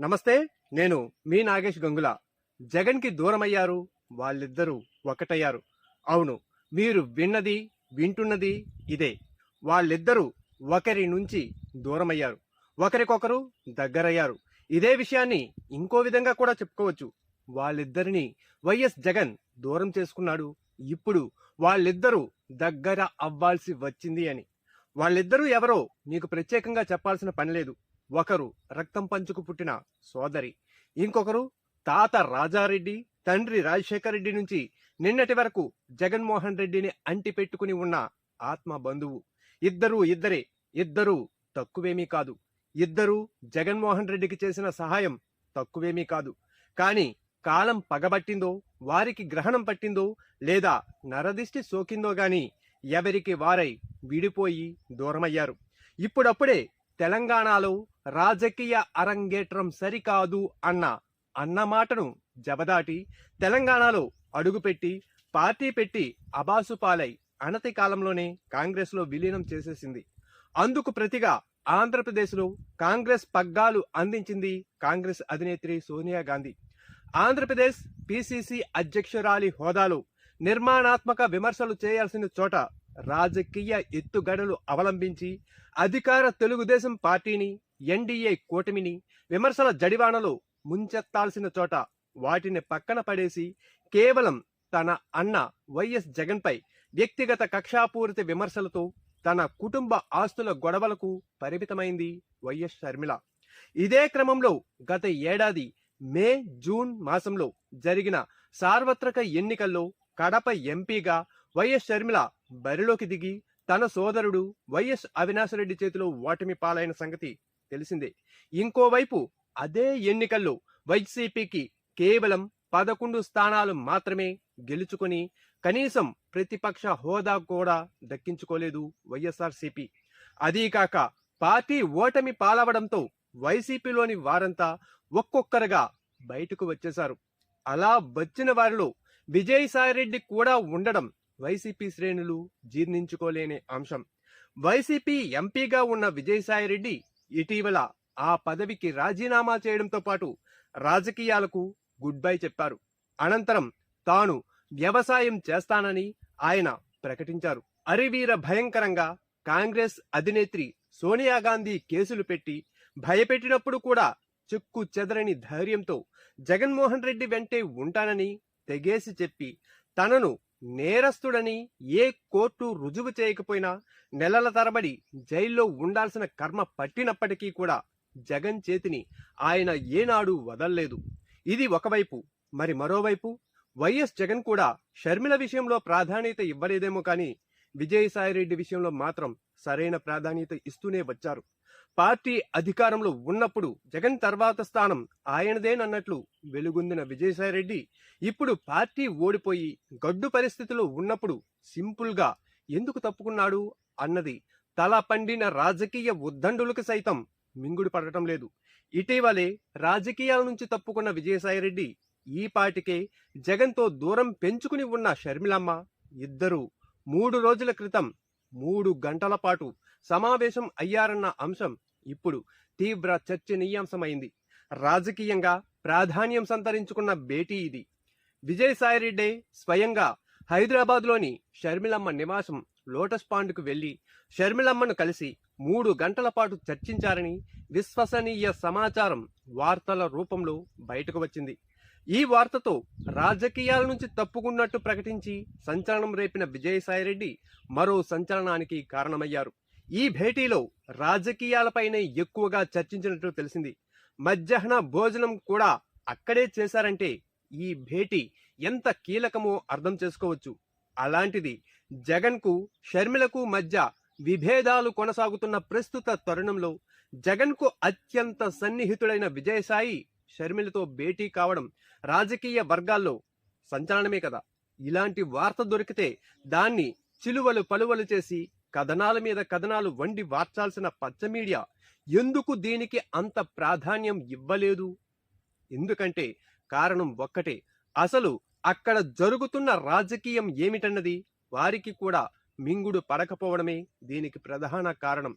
నమస్తే నేను మీ నాగేష్ గంగుల. జగన్కి దూరమయ్యారు వాళ్ళిద్దరూ ఒకటయ్యారు. అవును మీరు విన్నది వింటున్నది ఇదే. వాళ్ళిద్దరూ ఒకరి నుంచి దూరమయ్యారు. ఒకరికొకరు దగ్గరయ్యారు. ఇదే విషయాన్ని ఇంకో విధంగా కూడా చెప్పుకోవచ్చు. వాళ్ళిద్దరిని వైఎస్ జగన్ దూరం చేసుకున్నాడు. ఇప్పుడు వాళ్ళిద్దరూ దగ్గర అవ్వాల్సి వచ్చింది అని. వాళ్ళిద్దరూ ఎవరో నీకు ప్రత్యేకంగా చెప్పాల్సిన పని లేదు. ఒకరు రక్తం పంచుకు పుట్టిన సోదరి ఇంకొకరు తాత రాజారెడ్డి తండ్రి రాజశేఖర రెడ్డి నుంచి నిన్నటి వరకు జగన్మోహన్ రెడ్డిని అంటి పెట్టుకుని ఉన్న ఆత్మ బంధువు. ఇద్దరు ఇద్దరే ఇద్దరు తక్కువేమీ కాదు. ఇద్దరు జగన్మోహన్ రెడ్డికి చేసిన సహాయం తక్కువేమీ కాదు. కానీ కాలం పగబట్టిందో వారికి గ్రహణం పట్టిందో లేదా నరదిష్టి సోకిందో గాని ఎవరికి వారై విడిపోయి దూరమయ్యారు. ఇప్పుడప్పుడే తెలంగాణలో రాజకీయ అరంగేట్రం సరికాదు అన్న అన్న మాటను జబదాటి తెలంగాణలో అడుగుపెట్టి పార్టీ పెట్టి అబాసుపాలై అనతి కాలంలోనే కాంగ్రెస్లో విలీనం చేసేసింది. అందుకు ప్రతిగా ఆంధ్రప్రదేశ్లో కాంగ్రెస్ పగ్గాలు అందించింది కాంగ్రెస్ అధినేత్రి సోనియా గాంధీ. ఆంధ్రప్రదేశ్ పిసిసి అధ్యక్షురాలి హోదాలో నిర్మాణాత్మక విమర్శలు చేయాల్సిన చోట రాజకీయ ఎత్తుగడలు అవలంబించి అధికార తెలుగుదేశం పార్టీని ఎన్డీఏ కూటమిని విమర్శల జడివానలో ముంచెత్తాల్సిన చోట వాటిని పక్కన పడేసి కేవలం తన అన్న వైఎస్ జగన్పై వ్యక్తిగత కక్షాపూరిత విమర్శలతో తన కుటుంబ ఆస్తుల గొడవలకు పరిమితమైంది వైఎస్ షర్మిల. ఇదే క్రమంలో గత ఏడాది మే జూన్ మాసంలో జరిగిన సార్వత్రిక ఎన్నికల్లో కడప ఎంపీగా వైఎస్ షర్మిల బరిలోకి దిగి తన సోదరుడు వైఎస్ అవినాశరెడ్డి చేతిలో ఓటమి పాలైన సంగతి తెలిసిందే. ఇంకోవైపు అదే ఎన్నికల్లో వైసీపీకి కేవలం పదకొండు స్థానాలు మాత్రమే గెలుచుకొని కనీసం ప్రతిపక్ష హోదా కూడా దక్కించుకోలేదు వైఎస్ఆర్సీపీ. అదీకాక పార్టీ ఓటమి పాలవడంతో వైసీపీలోని వారంతా ఒక్కొక్కరుగా బయటకు వచ్చేశారు. అలా వచ్చిన వారిలో విజయసాయిరెడ్డి కూడా ఉండడం వైసీపీ శ్రేణులు జీర్ణించుకోలేని అంశం. వైసీపీ ఎంపీగా ఉన్న విజయసాయిరెడ్డి ఇటీవల ఆ పదవికి రాజీనామా చేయడంతో పాటు రాజకీయాలకు గుడ్ బై చెప్పారు. అనంతరం తాను వ్యవసాయం చేస్తానని ఆయన ప్రకటించారు. అరివీర భయంకరంగా కాంగ్రెస్ అధినేత్రి సోనియా గాంధీ కేసులు పెట్టి భయపెట్టినప్పుడు కూడా చెక్కు చెదరని ధైర్యంతో జగన్మోహన్ రెడ్డి వెంటే ఉంటానని తెగేసి చెప్పి తనను నేరస్తుడని ఏ కోర్టు రుజువు చేయకపోయినా నెలల తరబడి జైల్లో ఉండాల్సిన కర్మ పట్టినప్పటికీ కూడా జగన్ చేతిని ఆయన ఏనాడు వదల్లేదు. ఇది ఒకవైపు. మరి మరోవైపు? వైఎస్ జగన్ కూడా షర్మిల విషయంలో ప్రాధాన్యత ఇవ్వలేదేమో కానీ విజయసాయిరెడ్డి విషయంలో మాత్రం సరైన ప్రాధాన్యత ఇస్తూనే వచ్చారు. పార్టీ అధికారంలో ఉన్నప్పుడు జగన్ తర్వాత స్థానం ఆయనదేనన్నట్లు వెలుగొందిన విజయసాయిరెడ్డి ఇప్పుడు పార్టీ ఓడిపోయి గడ్డు పరిస్థితిలో ఉన్నప్పుడు సింపుల్గా ఎందుకు తప్పుకున్నాడు అన్నది తల పండిన రాజకీయ ఉద్దండులకు సైతం మింగుడు పడటం లేదు. ఇటీవలే రాజకీయాల నుంచి తప్పుకున్న విజయసాయిరెడ్డి ఈ పాటికే జగన్తో దూరం పెంచుకుని ఉన్న షర్మిలమ్మ ఇద్దరు మూడు రోజుల క్రితం మూడు గంటల పాటు సమావేశం అయ్యారన్న అంశం ఇప్పుడు తీవ్ర చర్చనీయాంశమైంది. రాజకీయంగా ప్రాధాన్యం సంతరించుకున్న భేటీ ఇది. విజయసాయిరెడ్డి స్వయంగా హైదరాబాద్లోని షర్మిలమ్మ నివాసం లోటస్ పాండ్కు వెళ్ళి షర్మిలమ్మను కలిసి మూడు గంటల పాటు చర్చించారని విశ్వసనీయ సమాచారం వార్తల రూపంలో బయటకు వచ్చింది. ఈ వార్తతో రాజకీయాల నుంచి తప్పుకున్నట్టు ప్రకటించి సంచలనం రేపిన విజయసాయిరెడ్డి మరో సంచలనానికి కారణమయ్యారు. ఈ భేటీలో రాజకీయాలపైనే ఎక్కువగా చర్చించినట్టు తెలిసింది. మధ్యాహ్న భోజనం కూడా అక్కడే చేశారంటే ఈ భేటీ ఎంత కీలకమో అర్థం చేసుకోవచ్చు. అలాంటిది జగన్కు షర్మిలకు మధ్య విభేదాలు కొనసాగుతున్న ప్రస్తుత తరుణంలో జగన్కు అత్యంత సన్నిహితుడైన విజయసాయి షర్మిలతో భేటీ కావడం రాజకీయ వర్గాల్లో సంచలనమే కదా. ఇలాంటి వార్త దొరికితే దాన్ని చిలువలు పలువలు చేసి కథనాల మీద కథనాలు వండి వార్చాల్సిన పచ్చ మీడియా ఎందుకు దీనికి అంత ప్రాధాన్యం ఇవ్వలేదు? ఎందుకంటే కారణం ఒక్కటే అసలు అక్కడ జరుగుతున్న రాజకీయం ఏమిటన్నది వారికి కూడా మింగుడు పడకపోవడమే దీనికి ప్రధాన కారణం.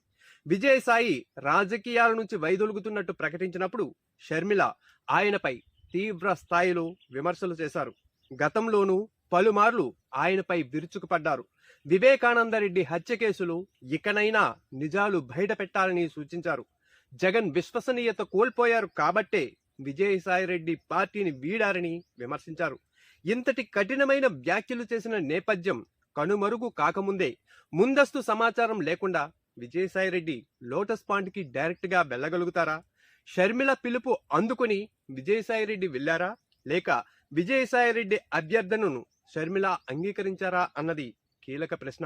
విజయసాయి రాజకీయాల నుంచి వైదొలుగుతున్నట్టు ప్రకటించినప్పుడు షర్మిల ఆయనపై తీవ్ర స్థాయిలో విమర్శలు చేశారు. గతంలోనూ పలుమార్లు ఆయనపై విరుచుకుపడ్డారు. వివేకానందరెడ్డి హత్య కేసులో ఇకనైనా నిజాలు బయటపెట్టాలని సూచించారు. జగన్ విశ్వసనీయత కోల్పోయారు కాబట్టే విజయసాయిరెడ్డి పార్టీని వీడారని విమర్శించారు. ఇంతటి కఠినమైన వ్యాఖ్యలు చేసిన నేపథ్యం కనుమరుగు కాకముందే. ముందస్తు సమాచారం లేకుండా విజయసాయిరెడ్డి లోటస్ పాండ్కి డైరెక్ట్గా వెళ్ళగలుగుతారా? షర్మిల పిలుపు అందుకుని విజయసాయిరెడ్డి వెళ్ళారా లేక విజయసాయిరెడ్డి అభ్యర్థనను షర్మిల అంగీకరించారా అన్నది కీలక ప్రశ్న.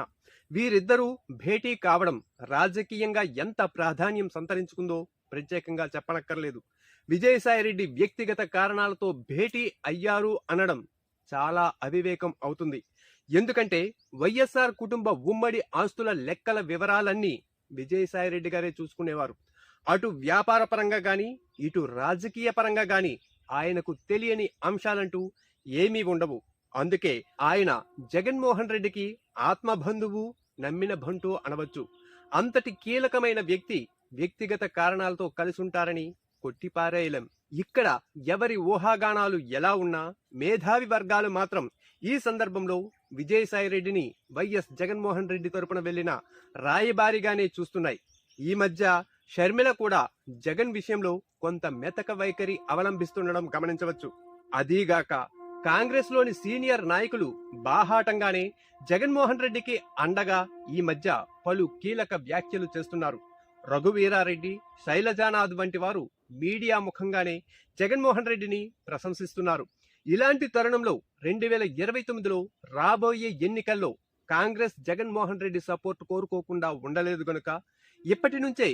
వీరిద్దరూ భేటీ కావడం రాజకీయంగా ఎంత ప్రాధాన్యం సంతరించుకుందో ప్రత్యేకంగా చెప్పనక్కర్లేదు. విజయసాయిరెడ్డి వ్యక్తిగత కారణాలతో భేటీ అయ్యారు అనడం చాలా అవివేకం అవుతుంది. ఎందుకంటే వైఎస్ఆర్ కుటుంబ ఉమ్మడి ఆస్తుల లెక్కల వివరాలన్నీ విజయసాయిరెడ్డి గారే చూసుకునేవారు. అటు వ్యాపార పరంగా కానీ ఇటు రాజకీయ పరంగా కానీ ఆయనకు తెలియని అంశాలంటూ ఏమీ ఉండవు. అందుకే ఆయన జగన్మోహన్ రెడ్డికి ఆత్మబంధువు నమ్మిన బంటు అనవచ్చు. అంతటి కీలకమైన వ్యక్తి వ్యక్తిగత కారణాలతో కలిసుంటారని కొట్టిపారేయలేం. ఇక్కడ ఎవరి ఊహాగానాలు ఎలా ఉన్నా మేధావి వర్గాలు మాత్రం ఈ సందర్భంలో విజయసాయి రెడ్డిని వైఎస్ జగన్మోహన్ రెడ్డి తరపున వెళ్ళిన రాయబారిగానే చూస్తున్నాయి. ఈ మధ్య షర్మిల కూడా జగన్ విషయంలో కొంత మెతక వైఖరి అవలంబిస్తుండడం గమనించవచ్చు. అదీగాక కాంగ్రెస్లోని సీనియర్ నాయకులు బాహాటంగానే జగన్మోహన్ రెడ్డికి అండగా ఈ మధ్య పలు కీలక వ్యాఖ్యలు చేస్తున్నారు. రఘువీరారెడ్డి శైలజానాథ్ వంటి వారు మీడియా ముఖంగానే జగన్మోహన్ రెడ్డిని ప్రశంసిస్తున్నారు. ఇలాంటి తరుణంలో రెండు వేల ఇరవై తొమ్మిదిలో రాబోయే ఎన్నికల్లో కాంగ్రెస్ జగన్మోహన్ రెడ్డి సపోర్ట్ కోరుకోకుండా ఉండలేదు గనుక ఇప్పటి నుంచే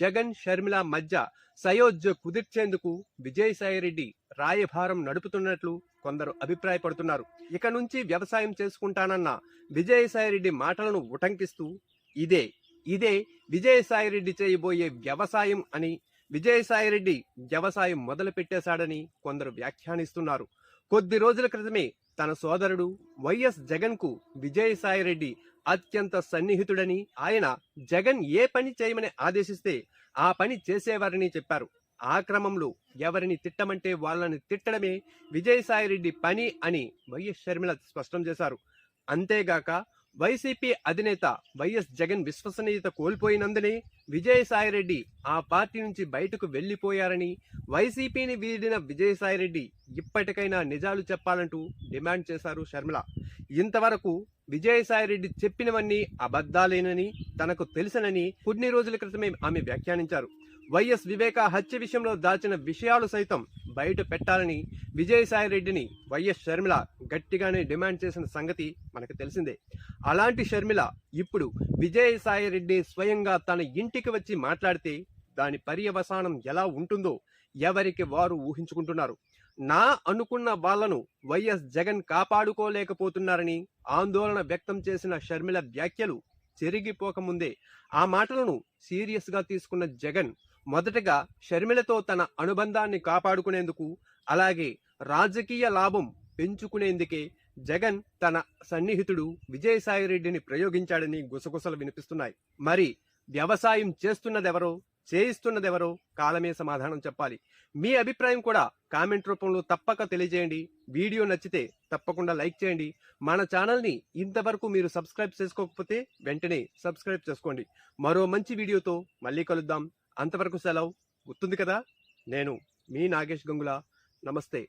జగన్ షర్మిల మధ్య సయోధ్య కుదిర్చేందుకు విజయసాయిరెడ్డి రాయభారం నడుపుతున్నట్లు కొందరు అభిప్రాయపడుతున్నారు. ఇక నుంచి వ్యవసాయం చేసుకుంటానన్న విజయసాయిరెడ్డి మాటలను ఉటంకిస్తూ ఇదే ఇదే విజయసాయిరెడ్డి చేయబోయే వ్యవసాయం అని విజయసాయిరెడ్డి వ్యవసాయం మొదలు పెట్టేశాడని కొందరు వ్యాఖ్యానిస్తున్నారు. కొద్ది రోజుల క్రితమే తన సోదరుడు వైఎస్ జగన్కు విజయసాయిరెడ్డి అత్యంత సన్నిహితుడని ఆయన జగన్ ఏ పని చేయమని ఆదేశిస్తే ఆ పని చేసేవారని చెప్పారు. ఆ క్రమంలో ఎవరిని తిట్టమంటే వాళ్ళని తిట్టడమే విజయసాయిరెడ్డి పని అని వైఎస్ షర్మిల స్పష్టం చేశారు. అంతేగాక వైసీపీ అధినేత వైఎస్ జగన్ విశ్వసనీయత కోల్పోయినందునే విజయసాయిరెడ్డి ఆ పార్టీ నుంచి బయటకు వెళ్ళిపోయారని వైసీపీని వీడిన విజయసాయిరెడ్డి ఇప్పటికైనా నిజాలు చెప్పాలంటూ డిమాండ్ చేశారు షర్మిల ఇంతవరకు విజయసాయిరెడ్డి చెప్పినవన్నీ అబద్ధాలేనని తనకు తెలుసనని కొన్ని రోజుల క్రితమే ఆమె వ్యాఖ్యానించారు. వైఎస్ వివేక హత్య విషయంలో దాచిన విషయాలు సైతం బయట పెట్టాలని విజయసాయిరెడ్డిని వైఎస్ షర్మిల గట్టిగానే డిమాండ్ చేసిన సంగతి మనకు తెలిసిందే. అలాంటి షర్మిల ఇప్పుడు విజయసాయిరెడ్డి స్వయంగా తన ఇంటికి వచ్చి మాట్లాడితే దాని పర్యవసానం ఎలా ఉంటుందో ఎవరికి వారు ఊహించుకుంటున్నారు. నా అనుకున్న వాళ్ళను వైఎస్ జగన్ కాపాడుకోలేకపోతున్నారని ఆందోళన వ్యక్తం చేసిన షర్మిల వ్యాఖ్యలు చెరిగిపోకముందే ఆ మాటలను సీరియస్గా తీసుకున్న జగన్ మొదటగా షర్మిలతో తన అనుబంధాన్ని కాపాడుకునేందుకు అలాగే రాజకీయ లాభం పెంచుకునేందుకే జగన్ తన సన్నిహితుడు విజయసాయిరెడ్డిని ప్రయోగించాడని గుసగుసలు వినిపిస్తున్నాయి. మరి వ్యవసాయం చేస్తున్నదెవరో చేయిస్తున్నదెవరో కాలమే సమాధానం చెప్పాలి. మీ అభిప్రాయం కూడా కామెంట్ రూపంలో తప్పక తెలియజేయండి. వీడియో నచ్చితే తప్పకుండా లైక్ చేయండి. మన ఛానల్ని ఇంతవరకు మీరు సబ్స్క్రైబ్ చేసుకోకపోతే వెంటనే సబ్స్క్రైబ్ చేసుకోండి. మరో మంచి వీడియోతో మళ్ళీ కలుద్దాం. అంతవరకు సెలవు. గుర్తుంది కదా? నేను మీ నాగేష్ గంగుల. నమస్తే.